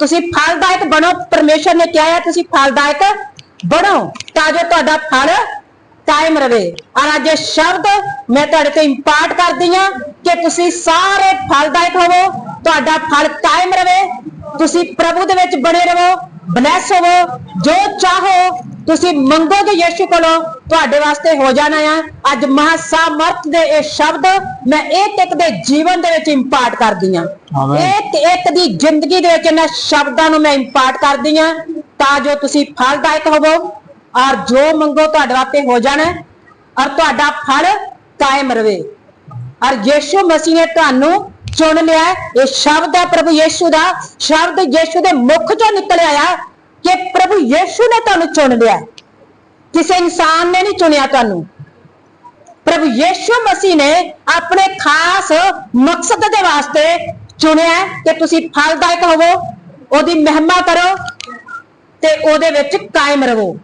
ਤੁਸੀਂ ਫਲਦਾਇਕ ਬਣੋ, ਪਰਮੇਸ਼ਰ ਨੇ ਕਿਹਾ ਹੈ, ਤੁਸੀਂ ਫਲਦਾਇਕ ਬਣੋ, ਤਾਂ ਜੋ ਤੁਹਾਡਾ ਫਲ ਕਾਇਮ ਰਵੇ ਔਰ ਅੱਜ ਇਹ ਸ਼ਬਦ ਮੈਂ ਤੁਹਾਡੇ ਤੇ ਇੰਪਾਰਟ ਕਰਦੀ ਹਾਂ ਕਿ ਤੁਸੀਂ ਸਾਰੇ ਫਲਦਾਇਕ ਹੋਵੋ, ਤੁਹਾਡਾ ਫਲ ਕਾਇਮ ਰਵੇ ਤੁਸੀਂ ਪ੍ਰਭੂ ਦੇ ਵਿੱਚ ਬਣੇ ਰਹੋ ਬਲੈਸ ਹੋਵੋ, ਜੋ ਚਾਹੋ ਤੁਸੀਂ ਮੰਗੋਗੇ ਯਿਸੂ ਕੋਲੋਂ ਤੁਹਾਡੇ ਵਾਸਤੇ ਹੋ ਜਾਣਾ ਆ। ਅੱਜ ਮਹਾਸਾਮਰਥ ਦੇ ਇਹ ਸ਼ਬਦ ਮੈਂ ਇੱਕ ਇੱਕ ਦੇ ਜੀਵਨ ਦੇ ਵਿੱਚ ਇੰਪਾਰਟ ਕਰਦੀ ਹਾਂ। ਆਮੀਨ। ਇੱਕ ਇੱਕ ਦੀ ਜ਼ਿੰਦਗੀ ਦੇ ਵਿੱਚ ਇਹਨਾਂ ਸ਼ਬਦਾਂ ਨੂੰ ਮੈਂ ਇੰਪਾਰਟ ਕਰਦੀ ਹਾਂ ਤਾਂ ਜੋ ਤੁਸੀਂ ਫਲਦਾਇਕ ਹੋਵੋ ਔਰ ਜੋ ਮੰਗੋ ਤੁਹਾਡੇ ਵਾਸਤੇ ਹੋ ਜਾਣਾ ਔਰ ਤੁਹਾਡਾ ਫਲ ਕਾਇਮ ਰਵੇ। ਔਰ ਯੀਸ਼ੂ ਮਸੀਹ ਨੇ ਤੁਹਾਨੂੰ ਚੁਣ ਲਿਆ। ਇਹ ਸ਼ਬਦ ਹੈ ਪ੍ਰਭੂ ਯੀਸ਼ੂ ਦਾ। ਸ਼ਬਦ ਯੀਸ਼ੂ ਦੇ ਮੁਖ ਚੋਂ ਨਿਕਲਿਆ ਆ। ਕਿ ਪ੍ਰਭੂ ਯੀਸ਼ੂ ਨੇ ਤੁਹਾਨੂੰ ਚੁਣ ਲਿਆ ਕਿਸੇ ਇਨਸਾਨ ਨੇ ਨਹੀਂ ਚੁਣਿਆ ਤੁਹਾਨੂੰ। ਪ੍ਰਭੂ ਯੀਸ਼ੂ ਮਸੀਹ ਨੇ ਆਪਣੇ ਖਾਸ ਮਕਸਦ ਦੇ ਵਾਸਤੇ ਚੁਣਿਆ ਕਿ ਤੁਸੀਂ ਫਲਦਾਇਕ ਹੋਵੋ, ਉਹਦੀ ਮਹਿਮਾ ਕਰੋ ਤੇ ਉਹਦੇ ਵਿੱਚ ਕਾਇਮ ਰਹੋ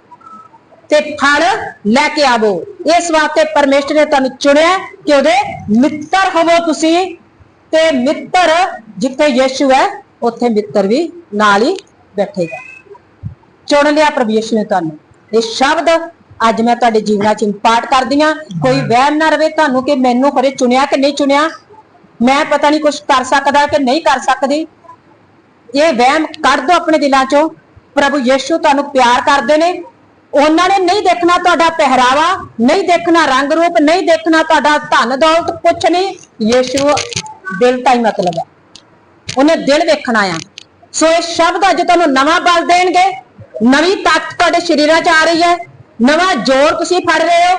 ਤੇ ਫਲ ਲੈ ਕੇ ਆਵੋ। ਇਸ ਵਾਸਤੇ ਪਰਮੇਸ਼ਰ ਨੇ ਤੁਹਾਨੂੰ ਚੁਣਿਆ ਕਿ ਉਹਦੇ ਮਿੱਤਰ ਹੋਵੋ ਤੁਸੀਂ ਤੇ ਮਿੱਤਰ ਜਿੱਥੇ ਯੀਸ਼ੂ ਹੈ, ਉੱਥੇ ਮਿੱਤਰ ਵੀ ਨਾਲ ਹੀ ਬੈਠੇਗਾ। ਚੁਣ ਲਿਆ ਪ੍ਰਭੂ ਯਿਸੂ ਨੇ ਤੁਹਾਨੂੰ। ਇਹ ਸ਼ਬਦ ਅੱਜ ਮੈਂ ਤੁਹਾਡੇ ਜੀਵਨਾਂ 'ਚ ਇੰਪਾਰਟ ਕਰਦੀ ਹਾਂ। ਕੋਈ ਵਹਿਮ ਨਾ ਰਵੇ ਤੁਹਾਨੂੰ ਕਿ ਮੈਨੂੰ ਖਰੇ ਚੁਣਿਆ ਕਿ ਨਹੀਂ ਚੁਣਿਆ। ਮੈਂ ਪਤਾ ਨਹੀਂ ਕੁਝ ਕਰ ਸਕਦਾ ਕਿ ਨਹੀਂ ਕਰ ਸਕਦੀ। ਇਹ ਵਹਿਮ ਕੱਢ ਦਿਓ ਆਪਣੇ ਦਿਲਾਂ 'ਚੋਂ। ਪ੍ਰਭੂ ਯਿਸੂ ਤੁਹਾਨੂੰ ਪਿਆਰ ਕਰਦੇ ਨੇ। ਉਹਨਾਂ ਨੇ ਨਹੀਂ ਦੇਖਣਾ ਤੁਹਾਡਾ ਪਹਿਰਾਵਾ, ਨਹੀਂ ਦੇਖਣਾ ਰੰਗ ਰੂਪ, ਨਹੀਂ ਦੇਖਣਾ ਤੁਹਾਡਾ ਧਨ ਦੌਲਤ, ਕੁਛ ਨਹੀਂ। ਯਿਸੂ ਦਿਲ ਦਾ ਹੀ ਮਤਲਬ ਹੈ। ਉਹਨੇ ਦਿਲ ਵੇਖਣਾ ਆ। ਸੋ ਇਹ ਸ਼ਬਦ ਅੱਜ ਤੁਹਾਨੂੰ ਨਵਾਂ ਬਲ ਦੇਣਗੇ। ਨਵੀਂ ਤਾਕਤ ਤੁਹਾਡੇ ਸਰੀਰਾਂ 'ਚ ਆ ਰਹੀ ਹੈ। ਨਵਾਂ ਜੋਰ ਤੁਸੀਂ ਫੜ ਰਹੇ ਹੋ।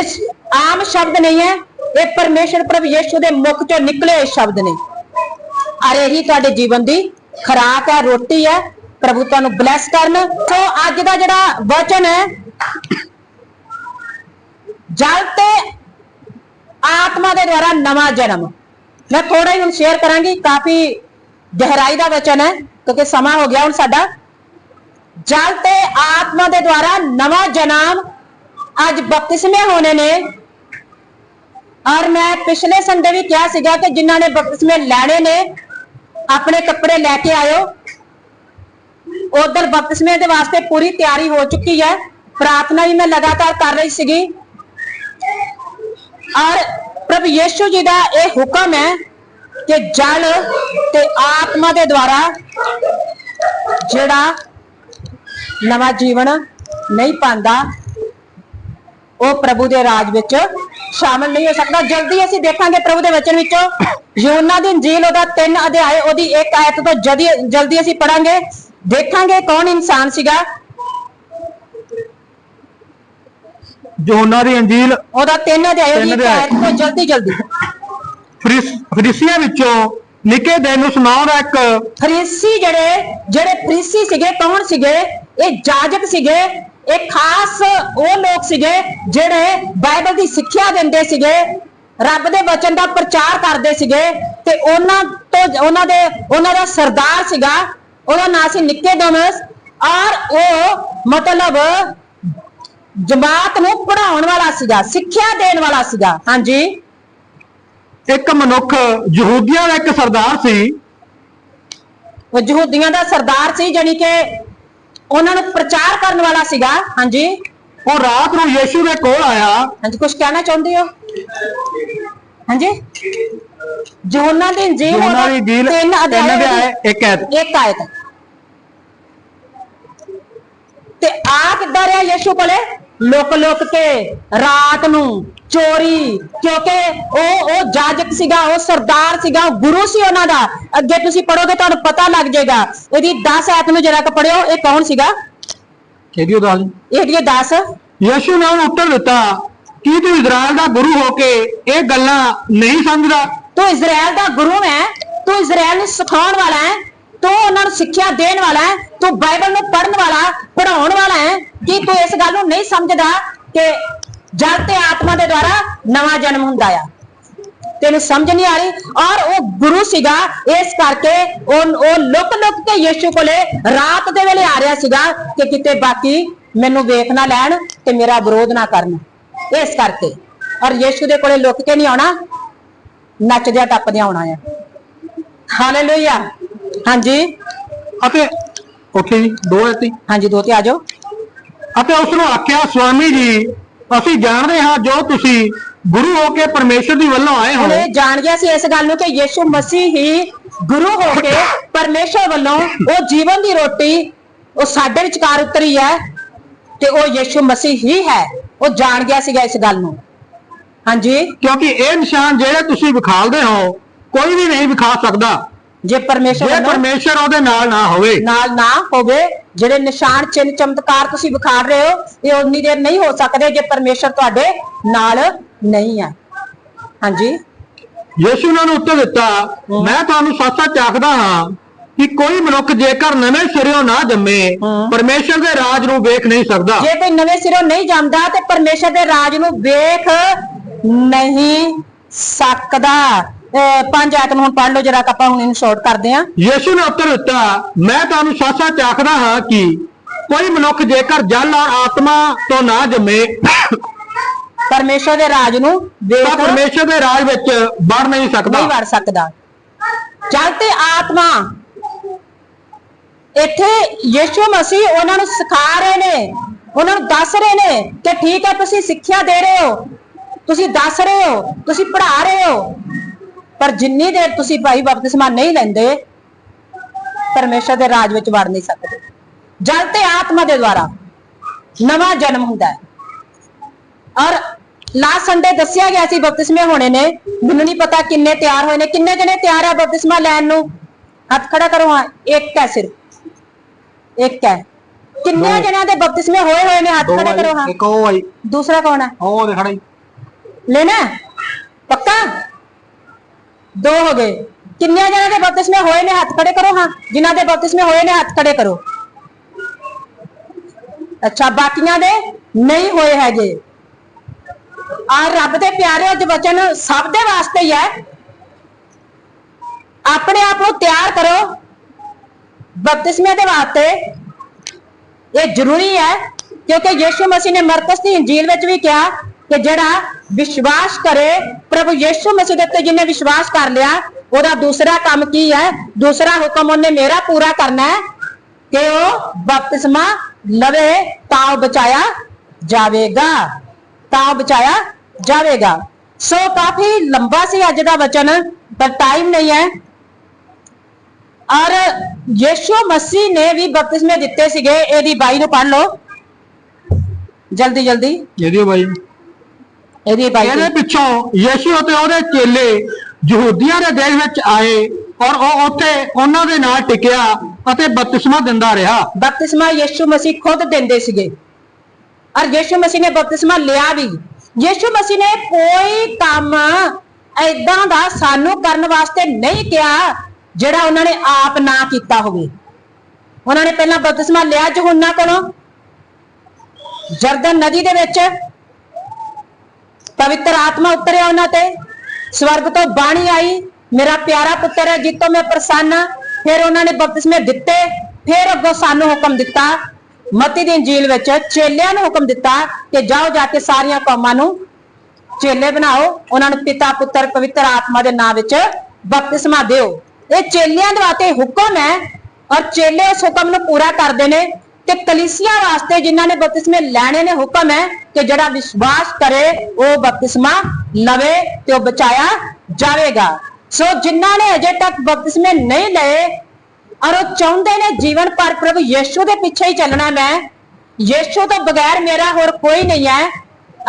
ਇਸ ਆਮ ਸ਼ਬਦ ਨਹੀਂ ਹੈ। ਇਹ ਪਰਮੇਸ਼ਰ ਪ੍ਰਭ ਯਿਸੂ ਦੇ ਮੁਖ 'ਚੋਂ ਨਿਕਲੇ ਸ਼ਬਦ ਨੇ। ਔਰ ਇਹੀ ਤੁਹਾਡੇ ਜੀਵਨ ਦੀ ਖਰਾਕ ਹੈ, ਰੋਟੀ ਹੈ। ਪ੍ਰਭੂ ਤੁਹਾਨੂੰ ਬਲੈਸ ਕਰਨ। ਸੋ ਅੱਜ ਦਾ ਜਿਹੜਾ ਵਚਨ ਹੈ, ਜਲ ਤੇ ਆਤਮਾ ਦੇ ਦੁਆਰਾ ਨਵਾਂ ਜਨਮ। ਮੈਂ ਥੋੜਾ ਹੀ ਹੁਣ ਸ਼ੇਅਰ ਕਰਾਂਗੀ। ਕਾਫੀ ਗਹਿਰਾਈ ਦਾ ਵਚਨ ਹੈ, ਕਿਉਂਕਿ ਸਮਾਂ ਹੋ ਗਿਆ ਹੁਣ ਸਾਡਾ। ਜਲ ਤੇ ਆਤਮਾ ਦੇ ਦੁਆਰਾ ਨਵਾਂ ਜਨਮ ਅੱਜ ਬਪਤਿਸਮੇ ਹੋਣੇ ਨੇ ਔਰ ਮੈਂ ਪਿਛਲੇ ਸੰਡੇ ਵੀ ਕਿਹਾ ਸੀਗਾ ਕਿ ਜਿਨ੍ਹਾਂ ਨੇ ਬਪਤਿਸਮੇ ਲੈਣੇ ਨੇ ਆਪਣੇ ਕੱਪੜੇ ਲੈ ਕੇ ਆਇਓ ਉਧਰ ਬਪਤਿਸਮੇ ਦੇ ਵਾਸਤੇ ਪੂਰੀ ਤਿਆਰੀ ਹੋ ਚੁੱਕੀ ਹੈ ਪ੍ਰਾਰਥਨਾ ਵੀ ਮੈਂ ਲਗਾਤਾਰ ਕਰ ਰਹੀ ਸੀਗੀ ਔਰ ਪ੍ਰਭੂ ਯੀਸ਼ੂ ਜੀ ਦਾ ਇਹ ਹੁਕਮ ਹੈ ਕਿ ਜਲ ਤੇ ਆਤਮਾ ਦੇ ਦੁਆਰਾ ਜਿਹੜਾ ਨਵਾਂ ਜੀਵਨ ਨਹੀਂ ਪਾਉਂਦਾ ਉਹ ਪ੍ਰਭੂ ਦੇ ਰਾਜ ਵਿੱਚ ਸ਼ਾਮਲ ਨਹੀਂ ਹੋ ਸਕਦਾ। ਜਲਦੀ ਅਸੀਂ ਦੇਖਾਂਗੇ ਪ੍ਰਭੂ ਦੇ ਵਚਨ ਵਿੱਚੋਂ ਯੋਨਾ ਦੀ ਇੰਜੀਲ ਉਹਦਾ 3 ਅਧਿਆਏ ਉਹਦੀ ਇੱਕ ਆਇਤ ਤੋਂ ਜਲਦੀ ਜਲਦੀ ਅਸੀਂ ਪੜਾਂਗੇ ਦੇਖਾਂਗੇ ਕੌਣ ਇਨਸਾਨ ਸੀਗਾ। ਯੋਹਨਾ ਦੀ ਅੰਜੀਲ ਉਹਦਾ 3 ਅਧਿਆਏ ਉਹਦੀ ਤਿੰਨ ਇੱਕ ਅਧਿਆਏ। ਆਇਤ ਤੋਂ ਜਲਦੀ ਜਲਦੀ। ਫਰਿਸ- ਫਰੀਸੀਆਂ ਵਿੱਚੋਂ ਨਿਕੇ ਨੂੰ ਸੁਣਾਉਣ ਦਾ ਇੱਕ ਫਰੀਸੀ ਜਿਹੜੇ ਜਿਹੜੇ ਫਰੀਸੀ ਸੀਗੇ ਕੌਣ ਸੀਗੇ? ਇਹ ਜਾਜਕ ਸੀਗੇ ਇਹ ਖਾਸ ਉਹ ਲੋਕ ਸੀਗੇ ਜਿਹੜੇ ਬਾਈਬਲ ਦੀ ਸਿੱਖਿਆ ਦਿੰਦੇ ਸੀਗੇ ਰੱਬ ਦੇ ਵਚਨ ਦਾ ਪ੍ਰਚਾਰ ਕਰਦੇ ਸੀਗੇ ਤੇ ਉਹਨਾਂ ਤੋਂ ਉਹਨਾਂ ਦੇ ਉਹਨਾਂ ਦਾ ਸਰਦਾਰ ਸੀਗਾ ਉਹਦਾ ਨਾਂ ਸੀ ਨਿਕੇਡਮਸ ਔਰ ਉਹ ਮਤਲਬ ਜਮਾਤ ਨੂੰ ਪੜਾਉਣ ਵਾਲਾ ਸੀਗਾ ਸਿੱਖਿਆ ਦੇਣ ਵਾਲਾ ਸੀਗਾ। ਹਾਂਜੀ। ਇੱਕ ਮਨੁੱਖ ਯਹੂਦੀਆਂ ਦਾ ਇੱਕ ਸਰਦਾਰ ਸੀ। ਉਹ ਯਹੂਦੀਆਂ ਦਾ ਸਰਦਾਰ ਸੀ ਜਾਣੀ ਕਿ ਉਹਨਾਂ ਨੂੰ ਪ੍ਰਚਾਰ ਕਰਨ ਵਾਲਾ ਸੀਗਾ ਹਾਂਜੀ। ਉਹ ਰਾਤ ਨੂੰ ਯੀਸ਼ੂ ਦੇ ਕੋਲ ਆਇਆ। ਹਾਂਜੀ ਕੁਝ ਕਹਿਣਾ ਚਾਹੁੰਦੇ ਹੋ? ਹਾਂਜੀ। ਯਹੋਨਾ ਦੀ ਇੰਜੀਲ ਯੋਹਨਾ ਦੀ ਅੰਜੀਲ ਤਿੰਨ ਅਧਿਆਏ ਇੱਕ ਐਤ ਇੱਕ ਆਇਤ। ਤੇ ਆ ਕਿੱਦਾਂ ਰਿਹਾ ਯਿਸੂ ਕੋਲੇ? ਲੁਕ ਲੁਕ ਕੇ ਰਾਤ ਨੂੰ ਚੋਰੀ ਕਿਉਂਕਿ ਉਹ ਉਹ ਜਾਜਕ ਸੀਗਾ ਉਹ ਸਰਦਾਰ ਸੀਗਾ ਉਹ ਗੁਰੂ ਸੀ ਉਹਨਾਂ ਦਾ। ਅੱਗੇ ਤੁਸੀਂ ਪੜੋਗੇ ਤੁਹਾਨੂੰ ਪਤਾ ਲੱਗ ਜਾਏਗਾ। ਇਹਦੀ 10 ਆਇਤ ਨੂੰ ਜਰਾ ਕ ਪੜਿਓ ਇਹ ਕੌਣ ਸੀਗਾ? ਕਿਹਦੀ ਉਹ ਗੱਲ ਇਹ ਜਿਹੜੀ 10 ਯੀਸ਼ੂ ਨੇ ਉਹਨੂੰ ਉੱਤਰ ਦਿੱਤਾ ਕੀ ਤੂੰ ਇਜ਼ਰਾਈਲ ਦਾ ਗੁਰੂ ਹੋ ਕੇ ਇਹ ਗੱਲਾਂ ਨਹੀਂ ਸਮਝਦਾ? ਤੂੰ ਇਜ਼ਰਾਈਲ ਦਾ ਗੁਰੂ ਹੈ ਤੂੰ ਇਜ਼ਰਾਈਲ ਨੂੰ ਸਿਖਾਉਣ ਵਾਲਾ ਹੈ। ਨੂੰ ਸਿੱਖਿਆ ਦੇਣ ਵਾਲਾ ਹੈ, ਤੂੰ ਬਾਈਬਲ ਨੂੰ ਪੜ੍ਹਨ ਵਾਲਾ ਪੜਾਉਣ ਵਾਲਾ ਹੈ, ਕੀ ਤੂੰ ਇਸ ਗੱਲ ਨੂੰ ਨਹੀਂ ਸਮਝਦਾ ਕਿ ਜਲ ਤੇ ਆਤਮਾ ਦੇ ਦੁਆਰਾ ਨਵਾਂ ਜਨਮ ਹੁੰਦਾ ਆ? ਤੈਨੂੰ ਸਮਝ ਨਹੀਂ ਆ ਰਹੀ? ਔਰ ਉਹ ਗੁਰੂ ਸੀਗਾ, ਇਸ ਕਰਕੇ ਉਹ ਉਹ ਲੁਕ ਲੁਕ ਕੇ ਯੀਸ਼ੂ ਕੋਲੇ ਰਾਤ ਦੇ ਵੇਲੇ ਆ ਰਿਹਾ ਸੀਗਾ ਕਿ ਕਿਤੇ ਬਾਕੀ ਮੈਨੂੰ ਵੇਖ ਨਾ ਲੈਣ ਤੇ ਮੇਰਾ ਵਿਰੋਧ ਨਾ ਕਰਨ। ਇਸ ਕਰਕੇ। ਔਰ ਯੀਸ਼ੂ ਦੇ ਕੋਲੇ ਲੁਕ ਕੇ ਨਹੀਂ ਆਉਣਾ, ਨੱਚਦਿਆਂ ਟੱਪਦਿਆਂ ਆਉਣਾ ਆ। ਹਾਲੇਲੂਇਆ ਹਾਂਜੀ। ਅਤੇ ਉੱਥੇ ਜੀ ਦੋ ਇੱਥੇ ਹਾਂਜੀ ਦੋ ਤੇ ਆ ਜਾਓ। ਅਤੇ ਉਸ ਨੂੰ ਆਖਿਆ ਸੁਆਮੀ ਜੀ ਅਸੀਂ ਜਾਣਦੇ ਹਾਂ ਜੋ ਤੁਸੀਂ ਗੁਰੂ ਹੋ ਕੇ ਪਰਮੇਸ਼ਰ ਦੀ ਵੱਲੋਂ ਆਏ ਹੋ। ਇਹ ਜਾਣ ਗਿਆ ਸੀ ਇਸ ਗੱਲ ਨੂੰ ਕਿ ਯੀਸ਼ੂ ਮਸੀਹ ਹੀ ਗੁਰੂ ਹੋ ਕੇ ਪਰਮੇਸ਼ਰ ਵੱਲੋਂ ਉਹ ਜੀਵਨ ਦੀ ਰੋਟੀ ਉਹ ਸਾਡੇ ਵਿਚਕਾਰ ਉਤਰੀ ਹੈ ਤੇ ਉਹ ਯੀਸ਼ੂ ਮਸੀਹ ਹੀ ਹੈ। ਉਹ ਜਾਣ ਗਿਆ ਸੀਗਾ ਇਸ ਗੱਲ ਨੂੰ। ਹਾਂਜੀ। ਕਿਉਂਕਿ ਇਹ ਨਿਸ਼ਾਨ ਜਿਹੜੇ ਤੁਸੀਂ ਵਿਖਾਲਦੇ ਹੋ ਕੋਈ ਵੀ ਨਹੀਂ ਵਿਖਾ ਸਕਦਾ। ਜੇ ਪਰਮੇਸ਼ਰ ਜੇ ਵੱਲੋਂ ਪਰਮੇਸ਼ਰ ਉਹਦੇ ਨਾਲ ਨਾ ਹੋਵੇ। ਨਾਲ ਨਾ ਹੋਵੇ ਜਿਹੜੇ ਨਿਸ਼ਾਨ ਚਿੰਨ ਚਮਤਕਾਰ ਤੁਸੀਂ ਵਿਖਾ ਰਹੇ ਹੋ ਇਹ ਉਨੀ ਦੇਰ ਨਹੀਂ ਹੋ ਸਕਦੇ ਜੇ ਪਰਮੇਸ਼ਰ ਤੁਹਾਡੇ ਨਾਲ ਨਹੀਂ ਹੈ। ਹਾਂਜੀ। ਯਿਸੂ ਨੇ ਉਹਨੂੰ ਉੱਤਰ ਦਿੱਤਾ ਮੈਂ ਤੁਹਾਨੂੰ ਸੱਚ ਸੱਚ ਆਖਦਾ ਹਾਂ ਕਿ ਕੋਈ ਮਨੁੱਖ ਜੇਕਰ ਨਵੇਂ ਸਿਰਿਓਂ ਨਾ ਜੰਮੇ। ਪਰਮੇਸ਼ਰ ਦੇ ਰਾਜ ਨੂੰ ਵੇਖ ਨਹੀਂ ਸਕਦਾ। ਜੇ ਕੋਈ ਨਵੇਂ ਸਿਰੋਂ ਨਹੀਂ ਜੰਮਦਾ ਤੇ ਪਰਮੇਸ਼ਰ ਦੇ ਰਾਜ ਨੂੰ ਵੇਖ ਨਹੀਂ ਸਕਦਾ। ਪੰਜ ਆਇਤ ਨੂੰ ਹੁਣ ਪੜ੍ਹ ਲਓ ਜਰਾ ਆਪਾਂ ਹੁਣ ਇਹਨੂੰ ਸ਼ਾਰਟ ਕਰਦੇ ਹਾਂ। ਯਿਸੂ ਨੇ ਉੱਤਰ ਦਿੱਤਾ ਮੈਂ ਤੁਹਾਨੂੰ ਸੱਚ ਸੱਚ ਆਖਦਾ ਹਾਂ ਕਿ ਕੋਈ ਮਨੁੱਖ ਜੇਕਰ ਜਲ ਔਰ ਆਤਮਾ ਤੋਂ ਨਾ ਜੰਮੇ ਪਰਮੇਸ਼ਰ ਦੇ ਰਾਜ ਨੂੰ ਤਾਂ ਵੇਖ ਪਰਮੇਸ਼ਰ ਦੇ ਰਾਜ ਵਿੱਚ ਵੜ ਨਹੀਂ ਸਕਦਾ। ਨਹੀਂ ਵੜ ਸਕਦਾ। ਜਲ ਤੇ ਆਤਮਾ। ਇੱਥੇ ਯੀਸ਼ੂ ਮਸੀਹ ਉਹਨਾਂ ਨੂੰ ਸਿਖਾ ਰਹੇ ਨੇ ਉਹਨਾਂ ਨੂੰ ਦੱਸ ਰਹੇ ਨੇ ਕਿ ਠੀਕ ਹੈ ਤੁਸੀਂ ਸਿੱਖਿਆ ਦੇ ਰਹੇ ਹੋ ਤੁਸੀਂ ਦੱਸ ਰਹੇ ਹੋ ਤੁਸੀਂ ਪੜ੍ਹਾ ਰਹੇ ਹੋ। ਪਰ ਜਿੰਨੀ ਦੇਰ ਤੁਸੀਂ ਭਾਈ ਬਪਤਿਸਮਾ ਨਹੀਂ ਲੈਂਦੇ ਪਰਮੇਸ਼ਰ ਦੇ ਰਾਜ ਵਿੱਚ ਵੜ ਨਹੀਂ ਸਕਦੇ। ਜਲ ਤੇ ਆਤਮਾ ਦੇ ਦੁਆਰਾ ਨਵਾਂ ਜਨਮ ਹੁੰਦਾ ਹੈ। ਔਰ ਲਾਸਟ ਸੰਡੇ ਦੱਸਿਆ ਗਿਆ ਸੀ ਬਪਤਿਸਮੇ ਹੋਣੇ ਨੇ। ਮੈਨੂੰ ਨਹੀਂ ਪਤਾ ਕਿੰਨੇ ਤਿਆਰ ਹੋਏ ਨੇ ਕਿੰਨੇ ਜਣੇ ਤਿਆਰ ਆ ਬਪਤਿਸਮਾ ਲੈਣ ਨੂੰ? ਹੱਥ ਖੜਾ ਕਰੋ ਹਾਂ ਇੱਕ ਹੈ ਸਿਰਫ। ਇੱਕ ਹੈ। ਕਿੰਨੇ। ਜਣਿਆਂ ਦੇ ਬਪਤਿਸਮੇ ਹੋਏ ਹੋਏ ਨੇ? ਹੱਥ ਖੜਾ ਕਰੋ ਹਾਂ। ਇੱਕ ਉਹ ਆਈ ਦੂਸਰਾ ਕੌਣ ਹੈ? ਉਹ ਦੇ ਖੜਾ ਹੀ ਲੈਣਾ ਹੈ? ਪੱਕਾ? ਦੋ ਹੋ ਗਏ। ਕਿੰਨੇ ਜਣਿਆਂ ਦੇ ਬਪਤਿਸਮੇ ਹੋਏ ਨੇ? ਹੱਥ ਖੜੇ ਕਰੋ, ਹਾਂ। ਜਿਨ੍ਹਾਂ ਦੇ ਬਪਤਿਸਮੇ ਹੋਏ ਨੇ, ਹੱਥ ਖੜੇ ਕਰੋ। ਅੱਛਾ, ਬਾਕੀਆਂ ਦੇ ਨਹੀਂ ਹੋਏ ਹੈਗੇ। ਆ ਰੱਬ ਦੇ ਪਿਆਰੇ ਅੱਜ ਵਚਨ ਸਭ ਦੇ ਵਾਸਤੇ ਹੀ ਹੈ। ਆਪਣੇ ਆਪ ਨੂੰ ਤਿਆਰ ਕਰੋ। ਬਪਤਿਸਮੇ ਦੇ ਵਾਸਤੇ ਇਹ ਜ਼ਰੂਰੀ ਹੈ, ਕਿਉਂਕਿ ਯੀਸ਼ੂ ਮਸੀਹ ਨੇ ਮਰਕਸ ਦੀ ਇੰਜੀਲ ਵਿੱਚ ਵੀ ਕਿਹਾ ਕਿ ਜਿਹੜਾ ਵਿਸ਼ਵਾਸ ਕਰੇ, ਪ੍ਰਭੂ ਯੀਸ਼ੂ ਮਸੀਹ ਦੇ ਉੱਤੇ ਜਿਹਨੇ ਵਿਸ਼ਵਾਸ ਕਰ ਲਿਆ, ਉਹਦਾ ਦੂਸਰਾ ਕੰਮ ਕੀ ਹੈ? ਦੂਸਰਾ ਹੁਕਮ ਉਹਨੇ ਮੇਰਾ ਪੂਰਾ ਕਰਨਾ ਹੈ ਕਿ ਉਹ ਬਪਤਿਸਮਾ ਲਵੇ ਤਾਂ ਬਚਾਇਆ ਜਾਵੇਗਾ। ਤਾਂ ਬਚਾਇਆ ਜਾਵੇਗਾ। ਸੋ ਕਾਫੀ ਲੰਬਾ ਸੀ ਅੱਜ ਦਾ ਵਚਨ, ਪਰ ਟਾਈਮ ਨਹੀਂ ਹੈ। ਔਰ ਯੀਸ਼ੂ ਮਸੀਹ ਨੇ ਵੀ ਬਪਤਿਸਮੇ ਦਿੱਤੇ ਸੀਗੇ, ਇਹਦੀ ਬਾਈ ਨੂੰ ਪੜ੍ਹ ਲਓ। ਜਲਦੀ ਜਲਦੀ। ਇਹਦੀ ਬਾਈ। ਇਹਦੀ ਬਾਈ ਇਹਦੇ ਪਿੱਛੋਂ ਯਿਸੂ ਅਤੇ ਉਹਦੇ ਚੇਲੇ ਯਹੂਦੀਆਂ ਦੇ ਦੇਸ਼ ਵਿੱਚ ਆਏ ਔਰ ਉਹ ਉੱਥੇ ਉਹਨਾਂ ਦੇ ਨਾਲ ਟਿਕਿਆ ਅਤੇ ਬਪਤਿਸਮਾ ਦਿੰਦਾ ਰਿਹਾ। ਬਪਤਿਸਮਾ ਯੀਸ਼ੂ ਮਸੀਹ ਖੁਦ ਦਿੰਦੇ ਸੀਗੇ। ਔਰ ਯੀਸ਼ੂ ਮਸੀਹ ਨੇ ਬਪਤਿਸਮਾ ਲਿਆ ਵੀ। ਯੀਸ਼ੂ ਮਸੀਹ ਨੇ ਕੋਈ ਕੰਮ ਐਦਾਂ ਦਾ ਸਾਨੂੰ ਕਰਨ ਵਾਸਤੇ ਨਹੀਂ ਕਿਹਾ ਜਿਹੜਾ ਉਹਨਾਂ ਨੇ ਆਪ ਨਾ ਕੀਤਾ ਹੋਵੇ। ਉਹਨਾਂ ਨੇ ਪਹਿਲਾਂ ਬਪਤਿਸਮਾ ਲਿਆ ਯਹੋਨਾ ਕੋਲੋਂ। ਜਰਦਨ ਨਦੀ ਦੇ ਵਿੱਚ ਪਵਿੱਤਰ ਆਤਮਾ ਉਤਰਿਆ ਉਹਨਾਂ ਤੇ। ਸਵਰਗ ਤੋਂ ਬਾਣੀ ਆਈ, ਮੇਰਾ ਪਿਆਰਾ ਪੁੱਤਰ ਹੈ ਜਿੱਤੋਂ ਮੈਂ ਪ੍ਰਸੰਨ ਫਿਰ ਉਹਨਾਂ ਨੇ ਬਪਤਿਸਮੇ ਦਿੱਤੇ, ਫਿਰ ਅੱਗੋਂ ਸਾਨੂੰ ਹੁਕਮ ਦਿੱਤਾ। ਮਤੀ ਦੀ ਇੰਜੀਲ ਵਿੱਚ ਚੇਲਿਆਂ ਨੂੰ ਹੁਕਮ ਦਿੱਤਾ ਕਿ ਜਾਓ ਜਾ ਕੇ ਸਾਰੀਆਂ ਕੌਮਾਂ ਨੂੰ ਚੇਲੇ ਬਣਾਓ। ਉਹਨਾਂ ਨੂੰ ਪਿਤਾ, ਪੁੱਤਰ, ਪਵਿੱਤਰ ਆਤਮਾ ਦੇ ਨਾਮ ਵਿੱਚ ਬਪਤਿਸਮਾ ਦਿਓ। ਇਹ ਚੇਲਿਆਂ ਦੇ ਵਾਸਤੇ ਹੁਕਮ ਹੈ ਔਰ ਚੇਲੇ ਉਸ ਹੁਕਮ ਨੂੰ ਪੂਰਾ ਕਰਦੇ ਨੇ। ਤੇ ਕਲੀਸਿਆ ਵਾਸਤੇ ਜਿਨ੍ਹਾਂ ਨੇ ਬਪਤਿਸਮੇ ਲੈਣੇ ਨੇ ਹੁਕਮ ਹੈ ਕਿ ਜਿਹੜਾ ਵਿਸ਼ਵਾਸ ਕਰੇ ਉਹ ਬਪਤਿਸਮਾ ਲਵੇ ਤੇ ਉਹ ਬਚਾਇਆ ਜਾਵੇਗਾ ਸੋ ਜਿਨ੍ਹਾਂ ਨੇ ਅਜੇ ਤੱਕ ਬਪਤਿਸਮੇ ਨਹੀਂ ਲਏ ਔਰ ਉਹ ਚਾਹੁੰਦੇ ਨੇ ਜੀਵਨ ਭਰ ਪ੍ਰਭੂ ਯੀਸ਼ੂ ਦੇ ਪਿੱਛੇ ਹੀ ਚੱਲਣਾ ਮੈਂ ਯੀਸ਼ੂ ਤੋਂ ਬਗੈਰ ਮੇਰਾ ਹੋਰ ਕੋਈ ਨਹੀਂ ਹੈ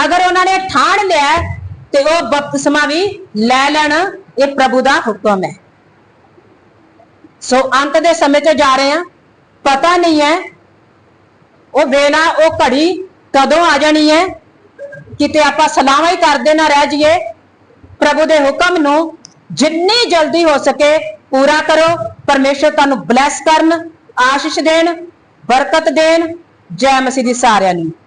ਅਗਰ ਉਹਨਾਂ ਨੇ ਠਾਣ ਲਿਆ ਹੈ, ਤੇ ਉਹ ਬਪਤਿਸਮਾ ਵੀ ਲੈ ਲੈਣ ਇਹ ਪ੍ਰਭੂ ਦਾ ਹੁਕਮ ਹੈ ਸੋ ਅੰਤ ਦੇ ਸਮੇਂ ਤੇ ਜਾ ਰਹੇ ਹਾਂ ਪਤਾ ਨਹੀਂ ਹੈ ਉਹ ਵੇਲਾ ਉਹ ਘੜੀ ਕਦੋਂ ਆ ਜਾਣੀ ਹੈ? ਕਿਤੇ ਆਪਾਂ ਸਲਾਹਾਂ ਹੀ ਕਰਦੇ ਨਾ ਰਹਿ ਜਾਈਏ। ਪ੍ਰਭੂ ਦੇ ਹੁਕਮ ਨੂੰ ਜਿੰਨੀ ਜਲਦੀ ਹੋ ਸਕੇ ਪੂਰਾ ਕਰੋ। ਪਰਮੇਸ਼ਰ ਤੁਹਾਨੂੰ ਬਲੈਸ ਕਰਨ, ਆਸ਼ੀਸ਼ ਦੇਣ, ਬਰਕਤ ਦੇਣ। ਜੈ ਮਸੀਹ ਦੀ ਸਾਰਿਆਂ ਨੂੰ।